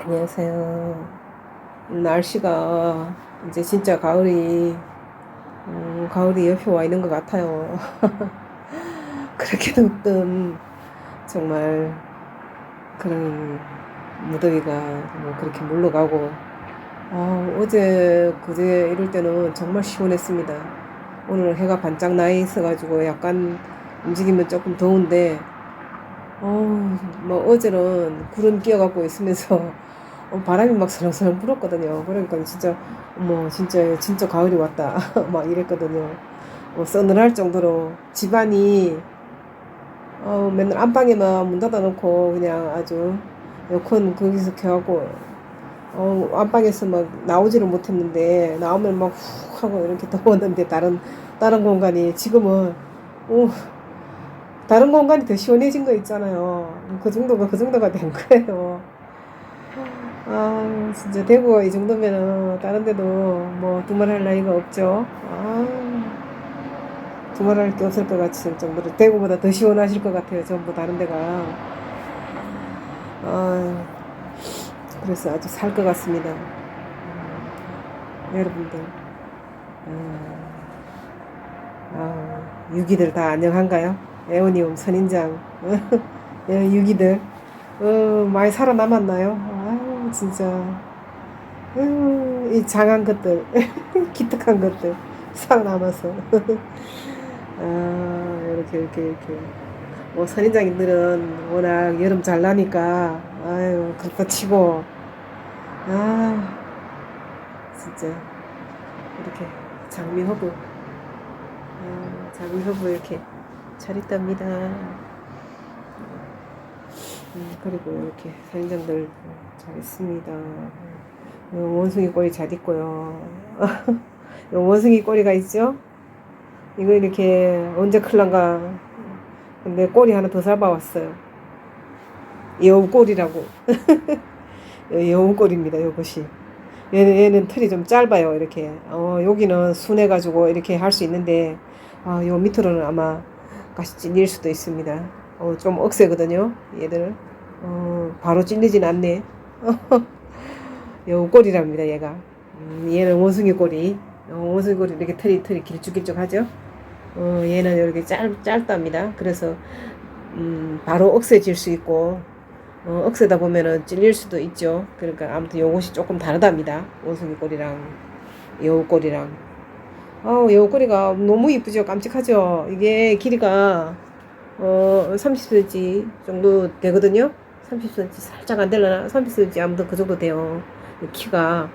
안녕하세요. 날씨가 이제 진짜 가을이, 음, 가을이 옆에 와 있는 것 같아요. 그렇게 덥던 정말 그런 무더위가 뭐 그렇게 물러가고, 아, 어제, 그제 이럴 때는 정말 시원했습니다. 오늘 해가 반짝 나 있어가지고 약간 움직이면 조금 더운데, 어, 뭐 어제는 구름 끼어갖고 있으면서 어, 바람이 막 서렁서렁 불었거든요. 그러니까 진짜 어머 진짜 진짜 가을이 왔다 막 이랬거든요. 어, 서늘할 정도로 집안이 어, 맨날 안방에만 문 닫아놓고 그냥 아주 에어컨 거기서 켜갖고 어, 안방에서 막 나오지를 못했는데 나오면 막 훅 하고 이렇게 더웠는데 다른 다른 공간이 지금은 오, 다른 공간이 더 시원해진 거 있잖아요. 그 정도가 그 정도가 된 거예요. 아, 진짜 대구가 이 정도면은 다른 데도 뭐 두말할 나위가 없죠. 아, 두말할 게 없을 것 같을 정도로 대구보다 더 시원하실 것 같아요. 전부 다른 데가. 아, 그래서 아주 살 것 같습니다. 음, 여러분들. 음, 아, 유기들 다 안녕한가요? 에오니움 선인장 예, 유기들 어, 많이 살아남았나요? 진짜. 아유, 이 장한 것들 기특한 것들 살아남아서. 아 이렇게 이렇게 이렇게. 뭐 선인장님들은 워낙 여름 잘 나니까 아유 그렇다 치고. 아 진짜. 이렇게 장미 허브. 아, 장미 허브 이렇게 잘 있답니다. 음, 그리고 이렇게 선인장들 잘 있습니다. 어, 원숭이 꼬리 잘 있고요. 요 원숭이 꼬리가 있죠? 이거 이렇게 언제 클란가. 근데 꼬리 하나 더 잡아왔어요. 여우 꼬리라고. 여우 꼬리입니다, 요것이. 얘는, 얘는 털이 좀 짧아요, 이렇게. 어, 여기는 순해가지고 이렇게 할 수 있는데, 아, 요 밑으로는 아마 가시 찔릴 수도 있습니다. 어, 좀 억세거든요, 얘들. 어, 바로 찔리진 않네. 요 꼬리랍니다, 얘가. 음, 얘는 원숭이 꼬리. 어, 원숭이 꼬리 이렇게 털이 털이 길쭉길쭉하죠. 어, 얘는 이렇게 짧 짧답니다. 그래서 음, 바로 억세질 수 있고 어, 억세다 보면은 찔릴 수도 있죠. 그러니까 아무튼 요것이 조금 다르답니다. 원숭이 꼬리랑 여우 꼬리랑. 아우 여우 꼬리가 너무 이쁘죠. 깜찍하죠. 이게 길이가 어 30cm 정도 되거든요. 30cm 살짝 안 되려나? 30cm 아무튼 그 정도 돼요. 키가.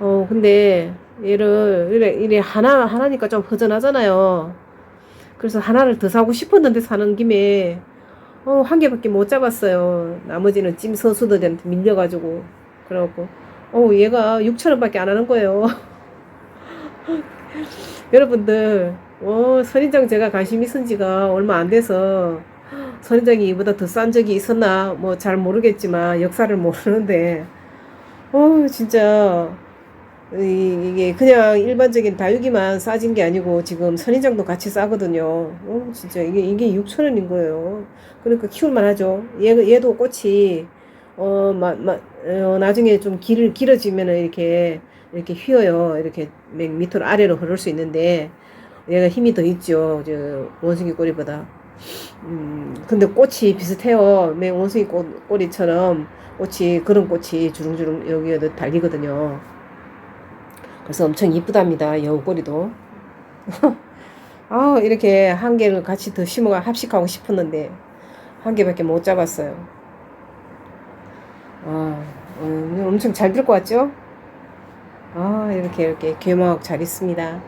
어 근데 얘를 이래 이래 하나 하나니까 좀 허전하잖아요. 그래서 하나를 더 사고 싶었는데 사는 김에 어, 한 개밖에 못 잡았어요. 나머지는 찜 선수들한테 밀려가지고 그래갖고 어 얘가 6천 원밖에 안 하는 거예요. 여러분들 어 선인장 제가 관심 있은 지가 얼마 안 돼서 선인장이 이보다 더 싼 적이 있었나 뭐 잘 모르겠지만 역사를 모르는데 어 진짜 이- 이게 그냥 일반적인 다육이만 싸진 게 아니고 지금 선인장도 같이 싸거든요. 어, 진짜 이게 이게 6천 원인 거예요. 그러니까 키울만 하죠. 얘 얘도 꽃이 어, 마, 마, 어, 나중에 좀 길, 길어지면은 이렇게 이렇게 휘어요. 이렇게 맨 밑으로 아래로 흐를 수 있는데 얘가 힘이 더 있죠. 저 원숭이 꼬리보다. 음, 근데 꽃이 비슷해요. 맨 원숭이 꽃, 꼬리처럼 꽃이 그런 꽃이 주렁주렁 여기에도 달리거든요. 그래서 엄청 이쁘답니다. 여우 꼬리도. 아, 이렇게 한 개를 같이 더 심어가 합식하고 싶었는데 한 개밖에 못 잡았어요. 아, 음, 엄청 잘 될 것 같죠? 아, 이렇게 이렇게 개목 잘 있습니다.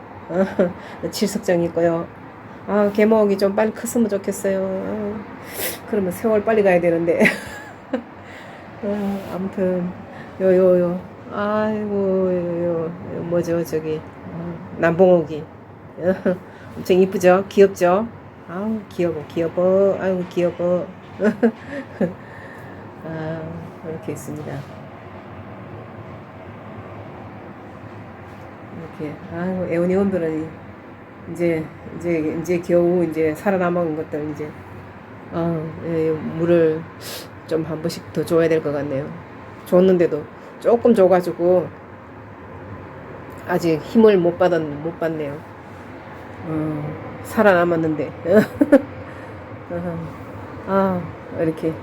칠석정 있고요. 아, 개목이 좀 빨리 컸으면 좋겠어요. 아, 그러면 세월 빨리 가야 되는데. 아, 아무튼 요요 요. 아이고 요, 요, 요 뭐죠 저기 어, 남봉옥이 엄청 이쁘죠 귀엽죠 아우 귀여워 귀여워 아유 귀여워 아 이렇게 있습니다 이렇게. 아이고 애원이원들은 이제 이제 이제 겨우 이제 살아남은 것들 이제. 아 예, 물을 좀 한 번씩 더 줘야 될 것 같네요. 줬는데도 조금 줘가지고 아직 힘을 못 받았 못 받네요. 어, 살아남았는데. 어, 아 이렇게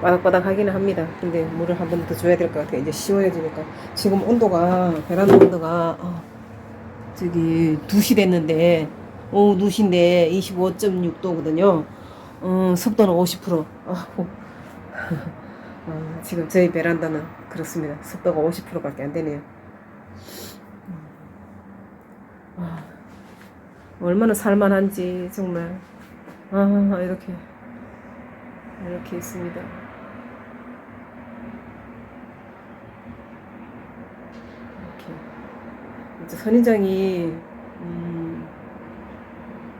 바닥바닥 하기는 합니다. 근데 물을 한 번 더 줘야 될 것 같아요. 이제 시원해지니까 지금 온도가 베란다 온도가 어, 저기 2시 됐는데 오후 2시인데 25.6도거든요. 어, 습도는 50%. 아, 어, 지금 저희 베란다는 그렇습니다. 습도가 50%밖에 안 되네요. 아, 얼마나 살만한지 정말 아 이렇게 이렇게 있습니다. 이렇게 이제 선인장이 음,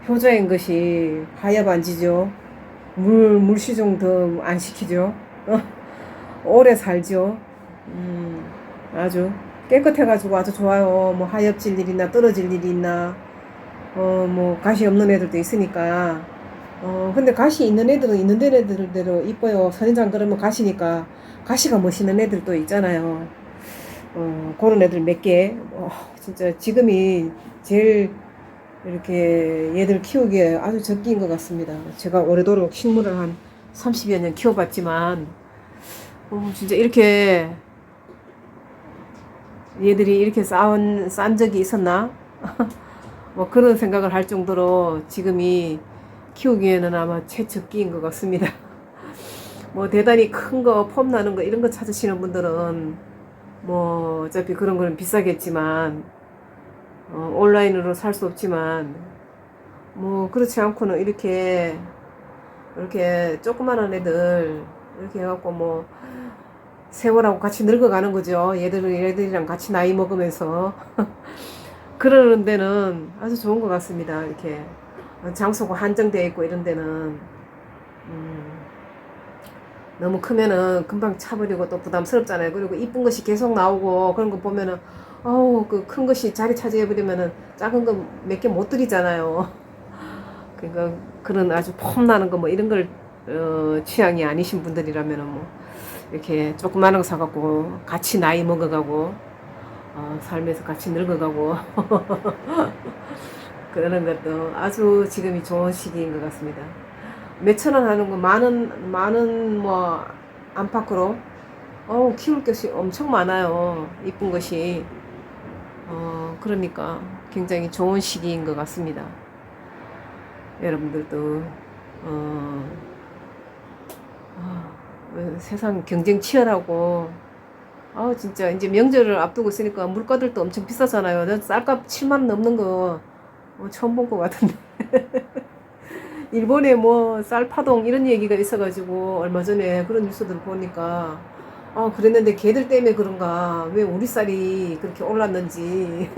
효자인 것이 하야 반지죠. 물 물시종 더안 시키죠. 어, 오래 살죠. 음, 아주 깨끗해가지고 아주 좋아요. 뭐 하엽질 일 있나 떨어질 일이 있나. 어, 뭐 가시 없는 애들도 있으니까. 어, 근데 가시 있는 애들은 있는 애들대로 이뻐요. 선인장 그러면 가시니까 가시가 멋있는 애들도 있잖아요. 어, 그런 애들 몇 개. 어, 진짜 지금이 제일 이렇게 얘들 키우기에 아주 적기인 것 같습니다. 제가 오래도록 식물을 한 30여 년 키워봤지만, 어, 진짜 이렇게 얘들이 이렇게 싸운, 싼 적이 있었나? 뭐 그런 생각을 할 정도로 지금이 키우기에는 아마 최적기인 것 같습니다. 뭐 대단히 큰 거, 폼 나는 거 이런 거 찾으시는 분들은 뭐 어차피 그런 거는 비싸겠지만 어, 온라인으로 살 수 없지만 뭐 그렇지 않고는 이렇게 이렇게 조그마한 애들 이렇게 해갖고 뭐 세월하고 같이 늙어가는 거죠. 얘들은 얘들이랑 같이 나이 먹으면서 그러는 데는 아주 좋은 것 같습니다. 이렇게 장소가 한정되어 있고 이런 데는 음, 너무 크면은 금방 차버리고 또 부담스럽잖아요. 그리고 이쁜 것이 계속 나오고 그런 거 보면은 어우 그 큰 것이 자리 차지해버리면은 작은 거 몇 개못 드리잖아요. 그러니까 그런 아주 폼 나는 거 뭐 이런 걸 어, 취향이 아니신 분들이라면은 뭐 이렇게 조그마한 거 사갖고 같이 나이 먹어가고 어, 살면서 같이 늙어가고 그러는 것도 아주 지금이 좋은 시기인 것 같습니다. 몇천 원 하는 거 많은 많은 뭐 안팎으로 어 키울 것이 엄청 많아요. 이쁜 것이 어 그러니까 굉장히 좋은 시기인 것 같습니다. 여러분들도 어, 어, 세상 경쟁 치열하고 아 진짜 이제 명절을 앞두고 있으니까 물가들도 엄청 비싸잖아요. 난 쌀값 7만 원 넘는 거 어, 처음 본 것 같은데. 일본에 뭐 쌀파동 이런 얘기가 있어가지고 얼마 전에 그런 뉴스들 보니까 아 그랬는데 걔들 때문에 그런가? 왜 우리 쌀이 그렇게 올랐는지.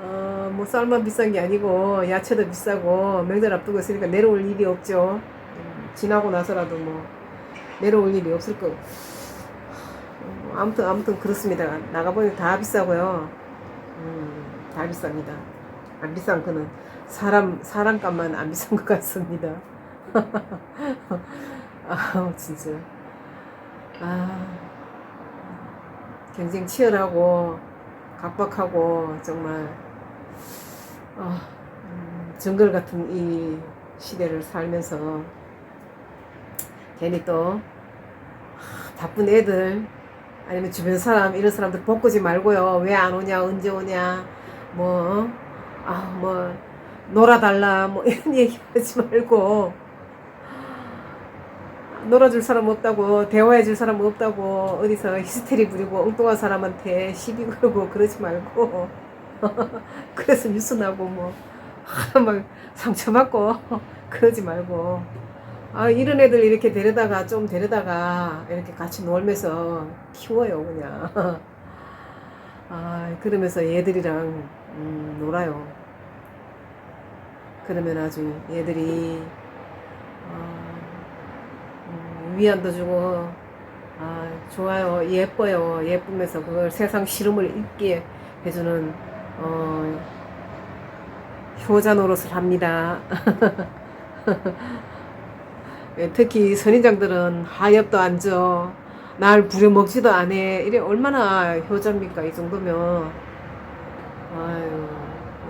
아뭐 쌀만 비싼 게 아니고 야채도 비싸고 명절 앞두고 있으니까 내려올 일이 없죠. 음, 지나고 나서라도 뭐 내려올 일이 없을 거 어, 아무튼 아무튼 그렇습니다. 나가보니 다 비싸고요. 음, 다 비쌉니다. 안 비싼 거는 사람 사람값만 안 비싼 것 같습니다. 아 진짜. 아 경쟁 치열하고 각박하고 정말 아, 음, 정글 같은 이 시대를 살면서 괜히 또 아, 바쁜 애들 아니면 주변 사람 이런 사람들 볶지 말고요. 왜 안 오냐 언제 오냐 뭐 아, 뭐, 놀아달라, 뭐, 이런 얘기 하지 말고, 놀아줄 사람 없다고, 대화해줄 사람 없다고, 어디서 히스테리 부리고, 엉뚱한 사람한테 시비 걸고, 그러지 말고, 그래서 뉴스 나고, 뭐, 막 상처받고, 그러지 말고, 아, 이런 애들 이렇게 데려다가, 좀 데려다가, 이렇게 같이 놀면서 키워요, 그냥. 아, 그러면서 얘들이랑, 음, 놀아요. 그러면 아주 얘들이 어, 음, 위안도 주고 아 좋아요 예뻐요 예쁘면서 그걸 세상 시름을 잊게 해주는 어, 효자 노릇을 합니다. 예, 특히 선인장들은 하엽도 안 져. 날 부려먹지도 않아. 이래 얼마나 효자입니까? 이 정도면. 아유,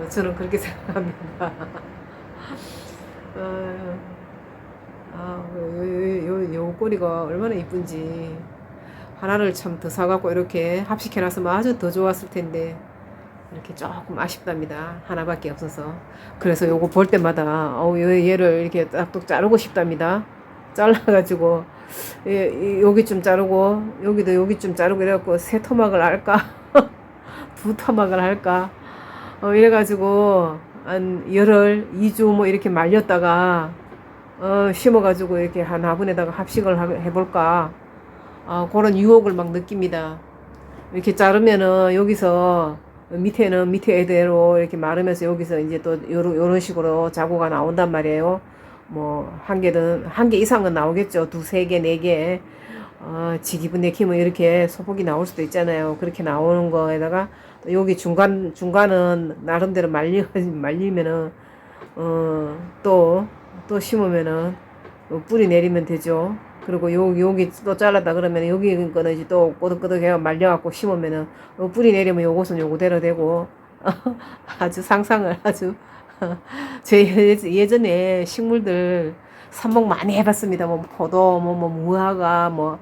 저는 그렇게 생각합니다. 아유, 아, 요, 요, 요, 요 꼬리가 얼마나 이쁜지. 하나를 참 더 사갖고 이렇게 합식해놨으면 아주 더 좋았을 텐데. 이렇게 조금 아쉽답니다. 하나밖에 없어서. 그래서 요거 볼 때마다, 어우, 얘- 얘를 이렇게 딱딱 자르고 싶답니다. 잘라가지고, 예, 이- 여기 좀 자르고, 여기도 여기 좀 자르고 이래갖고, 세 토막을 할까? 두 토막을 할까? 어, 이래가지고, 한 열흘, 2주 뭐 이렇게 말렸다가, 어, 심어가지고 이렇게 한 화분에다가 합식을 하- 해볼까? 아, 그런 유혹을 막 느낍니다. 이렇게 자르면은 여기서 밑에는 밑에 애대로 이렇게 마르면서 여기서 이제 또 요런, 요런 식으로 자구가 나온단 말이에요. 뭐, 한 개든, 한 개 이상은 나오겠죠. 두 세 개, 네 개. 어, 지 기분 내키면 이렇게 소복이 나올 수도 있잖아요. 그렇게 나오는 거에다가 또 여기 중간, 중간은 나름대로 말리, 말리면은, 어, 또, 또 심으면은 어, 뿌리 내리면 되죠. 그리고 요, 여기 또 잘랐다 그러면 여기 거는 이제 또 꼬득꼬득해가 말려갖고 심으면은 요 뿌리 내리면 요것은 요거대로 되고 아주 상상을 아주 제 예- 예전에 식물들 삽목 많이 해봤습니다. 뭐 포도, 뭐, 뭐 무화과, 뭐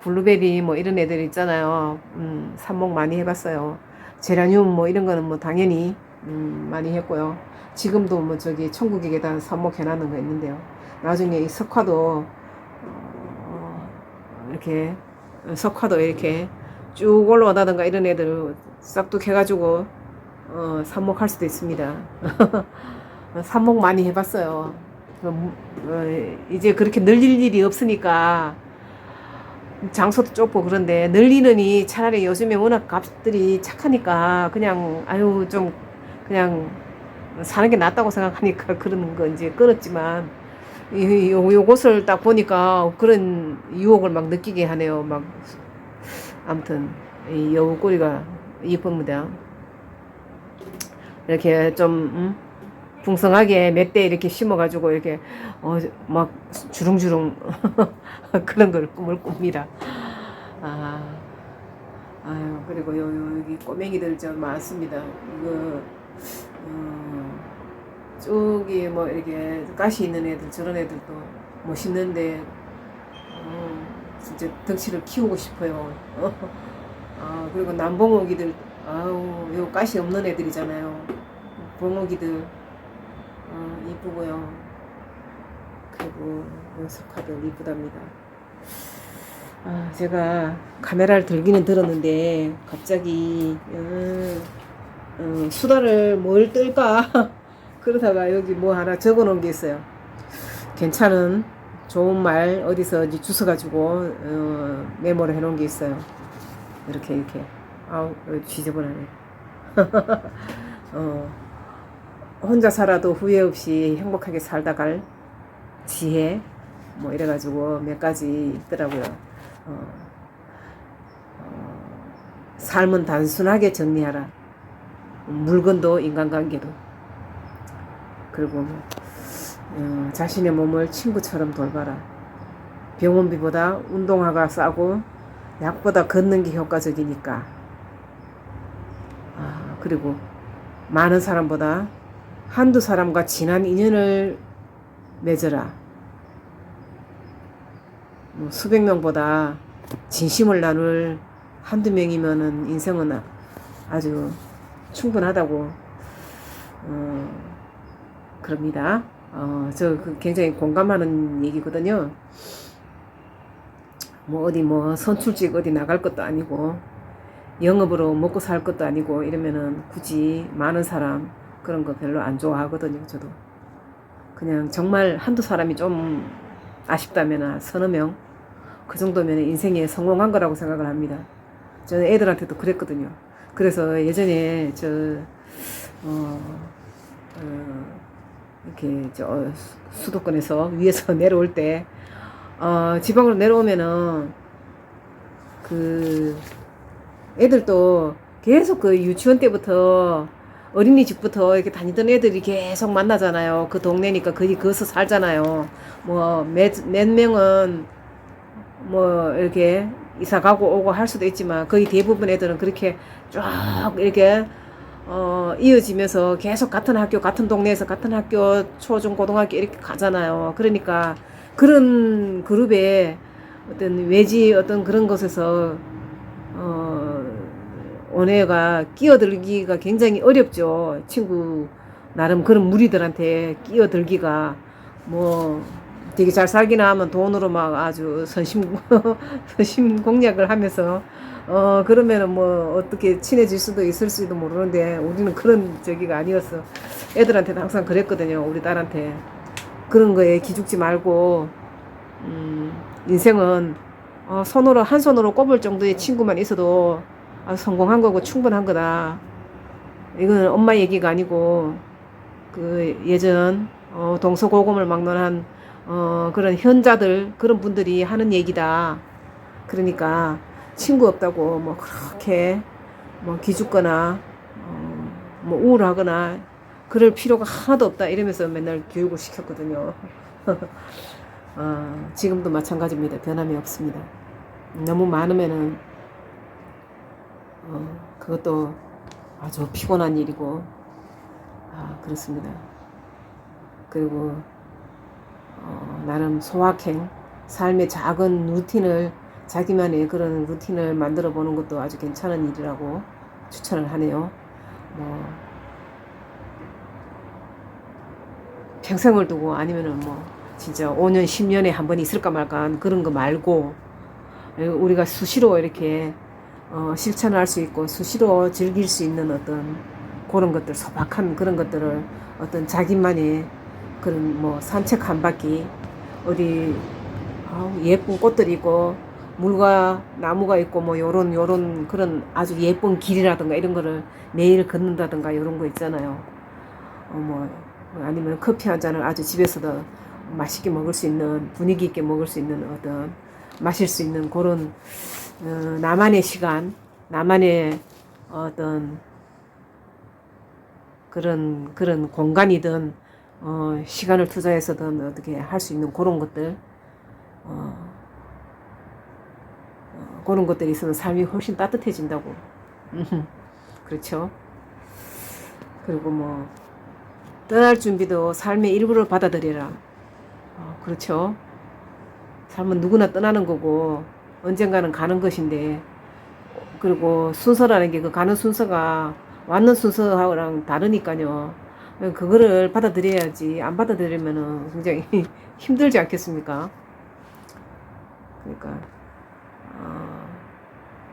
블루베리 뭐 이런 애들 있잖아요. 음, 삽목 많이 해봤어요. 제라늄 뭐 이런 거는 뭐 당연히 음, 많이 했고요. 지금도 뭐 저기 천국의 계단 삽목 해놨는 거 있는데요. 나중에 이 석화도 어, 이렇게 석화도 이렇게 쭉 올라오다든가 이런 애들 싹둑 해가지고 어, 삽목할 수도 있습니다. 삽목 많이 해봤어요. 그럼, 어, 이제 그렇게 늘릴 일이 없으니까 장소도 좁고 그런데 늘리느니 차라리 요즘에 워낙 값들이 착하니까 그냥 아유 좀 그냥 사는 게 낫다고 생각하니까 그러는 거 이제 끊었지만 이, 요, 요것을 딱 보니까 그런 유혹을 막 느끼게 하네요. 막 아무튼 이 여우 꼬리가 이쁩니다. 이렇게 좀 음? 풍성하게 몇 대 이렇게 심어가지고 이렇게 어, 막 주릉주릉 그런 걸 꿈을 꿉니다. 아, 아유 그리고 요, 요 여기 꼬맹이들 좀 많습니다. 이거 어, 저기 뭐 이렇게 가시 있는 애들 저런 애들도 멋있는데 어, 진짜 덩치를 키우고 싶어요. 아 그리고 남봉어기들 아우 요 가시 없는 애들이잖아요. 봉어기들 어, 이쁘고요. 그리고 요 석화들 이쁘답니다. 아 제가 카메라를 들기는 들었는데 갑자기 음, 음, 수다를 뭘 뜰까 그러다가 여기 뭐 하나 적어 놓은 게 있어요. 괜찮은 좋은 말 어디서 주워가지고 어, 메모를 해 놓은 게 있어요. 이렇게 이렇게 아우 지저분하네. 어, 혼자 살아도 후회 없이 행복하게 살다 갈 지혜 뭐 이래가지고 몇 가지 있더라고요. 어, 어, 삶은 단순하게 정리하라. 물건도 인간관계도 그리고 뭐, 어, 자신의 몸을 친구처럼 돌봐라. 병원비보다 운동화가 싸고 약보다 걷는 게 효과적이니까. 아, 그리고 많은 사람보다 한두 사람과 진한 인연을 맺어라. 뭐 수백 명보다 진심을 나눌 한두 명이면은 인생은 아주 충분하다고 어, 그럽니다. 어, 저그 굉장히 공감하는 얘기거든요. 뭐 어디 뭐 선출직 어디 나갈 것도 아니고 영업으로 먹고 살 것도 아니고 이러면은 굳이 많은 사람 그런 거 별로 안 좋아하거든요. 저도 그냥 정말 한두 사람이 좀 아쉽다면 서너 명 그 정도면 인생에 성공한 거라고 생각을 합니다. 저는 애들한테도 그랬거든요. 그래서 예전에 저 어, 어, 이렇게 저 수도권에서 위에서 내려올 때 어, 지방으로 내려오면은 그 애들도 계속 그 유치원 때부터 어린이집부터 이렇게 다니던 애들이 계속 만나잖아요. 그 동네니까 거기 거기서 살잖아요. 뭐몇 몇 명은 뭐 이렇게 이사 가고 오고 할 수도 있지만 거의 대부분 애들은 그렇게 쭉 이렇게 어 이어지면서 계속 같은 학교 같은 동네에서 같은 학교 초중 고등학교 이렇게 가잖아요. 그러니까 그런 그룹에 어떤 외지 어떤 그런 곳에서 어 언애가 끼어들기가 굉장히 어렵죠. 친구 나름 그런 무리들한테 끼어들기가 뭐 되게 잘 살기나 하면 돈으로 막 아주 선심 선심 공략을 하면서 어 그러면은 뭐 어떻게 친해질 수도 있을지도 모르는데 우리는 그런 저기가 아니었어. 애들한테는 항상 그랬거든요. 우리 딸한테 그런 거에 기죽지 말고 음 인생은 어, 손으로 한 손으로 꼽을 정도의 친구만 있어도 아주 성공한 거고 충분한 거다. 이거는 엄마 얘기가 아니고 그 예전 어, 동서고금을 막론한 어, 그런 현자들 그런 분들이 하는 얘기다. 그러니까 친구 없다고 뭐 그렇게 뭐 기죽거나 어, 뭐 우울하거나 그럴 필요가 하나도 없다 이러면서 맨날 교육을 시켰거든요. 어, 지금도 마찬가지입니다. 변함이 없습니다. 너무 많으면은 어, 그것도 아주 피곤한 일이고 아 그렇습니다. 그리고 어, 나름 소확행 삶의 작은 루틴을 자기만의 그런 루틴을 만들어 보는 것도 아주 괜찮은 일이라고 추천을 하네요. 뭐 평생을 두고 아니면은 뭐 진짜 5년 10년에 한 번 있을까 말까 한 그런 거 말고 우리가 수시로 이렇게 어, 실천을 할수 있고 수시로 즐길 수 있는 어떤 그런 것들 소박한 그런 것들을 어떤 자기만의 그런 뭐 산책 한 바퀴 어디 아우, 예쁜 꽃들이 있고 물과 나무가 있고 뭐 요런 요런 그런 아주 예쁜 길이라든가 이런 거를 매일 걷는다든가 요런 거 있잖아요. 어 뭐 아니면 커피 한 잔을 아주 집에서도 맛있게 먹을 수 있는 분위기 있게 먹을 수 있는 어떤 마실 수 있는 그런 어, 나만의 시간, 나만의 어떤 그런 그런 공간이든 어, 시간을 투자해서든 어떻게 할 수 있는 그런 것들 어, 어, 그런 것들이 있으면 삶이 훨씬 따뜻해진다고. 그렇죠? 그리고 뭐 떠날 준비도 삶의 일부를 받아들여라. 어, 그렇죠? 삶은 누구나 떠나는 거고 언젠가는 가는 것인데 그리고 순서라는 게 그 가는 순서가 왔는 순서하고랑 다르니까요. 그거를 받아들여야지 안 받아들이면은 굉장히 힘들지 않겠습니까? 그러니까 어,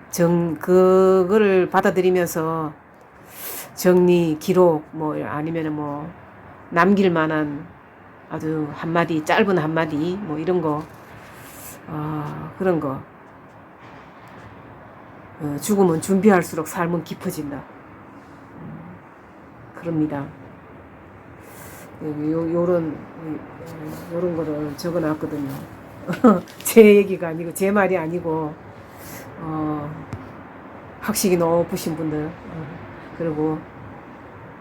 정 그거를 받아들이면서 정리 기록 뭐 아니면은 뭐 남길 만한 아주 한마디 짧은 한마디 뭐 이런 거 어, 그런 거 어, 죽으면 준비할수록 삶은 깊어진다. 음, 그럽니다. 요, 요런, 요런 거를 적어 놨거든요. 제 얘기가 아니고, 제 말이 아니고, 어, 학식이 높으신 분들, 어, 그리고,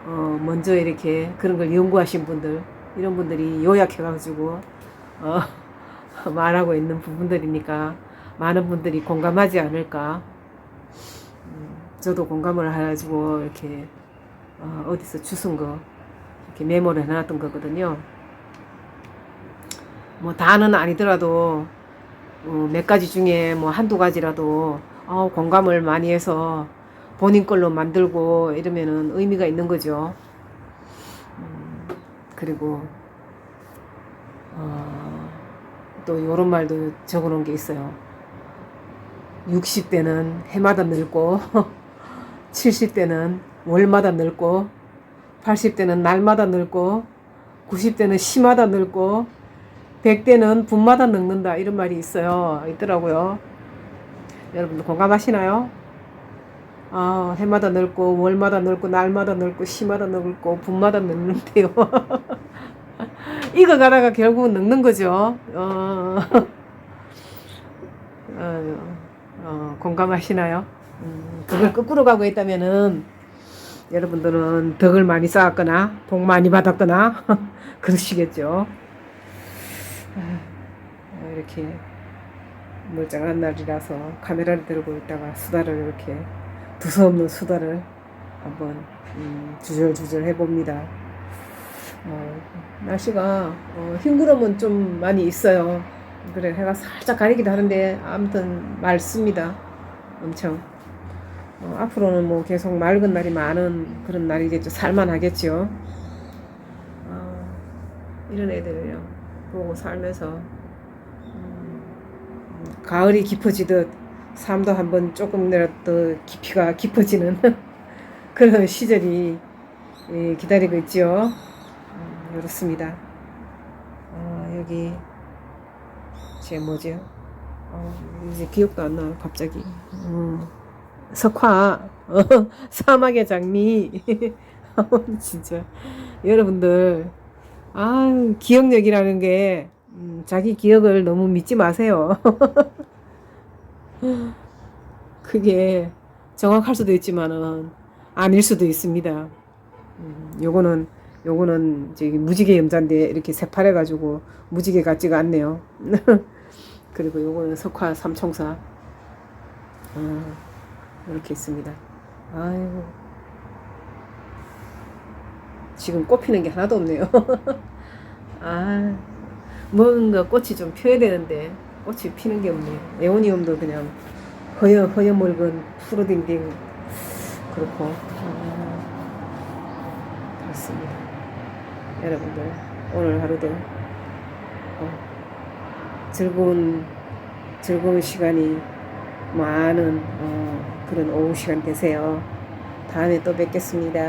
어, 먼저 이렇게 그런 걸 연구하신 분들, 이런 분들이 요약해가지고, 어, 말하고 있는 부분들이니까, 많은 분들이 공감하지 않을까. 음, 저도 공감을 해가지고, 이렇게, 어, 어디서 주순 거, 이렇게 메모를 해놨던 거거든요. 뭐 다는 아니더라도 어, 몇 가지 중에 뭐 한두 가지라도 어, 공감을 많이 해서 본인 걸로 만들고 이러면은 의미가 있는 거죠. 음, 그리고 어, 또 이런 말도 적어놓은 게 있어요. 60대는 해마다 늙고 70대는 월마다 늙고 80대는 날마다 늙고 90대는 시마다 늙고 100대는 분마다 늙는다 이런 말이 있어요. 있더라고요. 여러분들 공감하시나요? 아, 해마다 늙고 월마다 늙고 날마다 늙고 시마다 늙고 분마다 늙는데요. 이거 가다가 결국은 늙는 거죠. 어, 어, 어 공감하시나요? 음, 그걸 거꾸로 가고 있다면은 여러분들은 덕을 많이 쌓았거나 복 많이 받았거나 그러시겠죠. 아, 이렇게 멀쩡한 날이라서 카메라를 들고 있다가 수다를 이렇게 두서없는 수다를 한번 음, 주절주절 해봅니다. 어, 날씨가 어, 흰구름은 좀 많이 있어요. 그래 해가 살짝 가리기도 하는데 아무튼 맑습니다. 엄청. 어, 앞으로는 뭐 계속 맑은 날이 많은 그런 날이겠죠. 살만하겠죠. 아, 이런 애들을요 보고 살면서 음, 가을이 깊어지듯 삶도 한번 조금이라도 깊이가 깊어지는 그런 시절이 예, 기다리고 있죠. 음, 이렇습니다. 아, 여기 제 뭐죠? 어, 이제 기억도 안 나. 갑자기. 음, 석화, 어, 사막의 장미. 진짜 여러분들, 아 기억력이라는 게 음, 자기 기억을 너무 믿지 마세요. 그게 정확할 수도 있지만은 아닐 수도 있습니다. 음, 요거는 요거는 무지개 염자인데 이렇게 새파래 가지고 무지개 같지가 않네요. 그리고 요거는 석화 삼총사. 아, 이렇게 있습니다. 아이고. 지금 꽃 피는 게 하나도 없네요. 아, 뭔가 꽃이 좀 피어야 되는데 꽃이 피는 게 없네요. 에오니움도 그냥 허여 허여 물건 푸르딩딩 그렇고 아, 그렇습니다. 여러분들 오늘 하루도 어, 즐거운 즐거운 시간이 많은 어, 그런 오후 시간 되세요. 다음에 또 뵙겠습니다.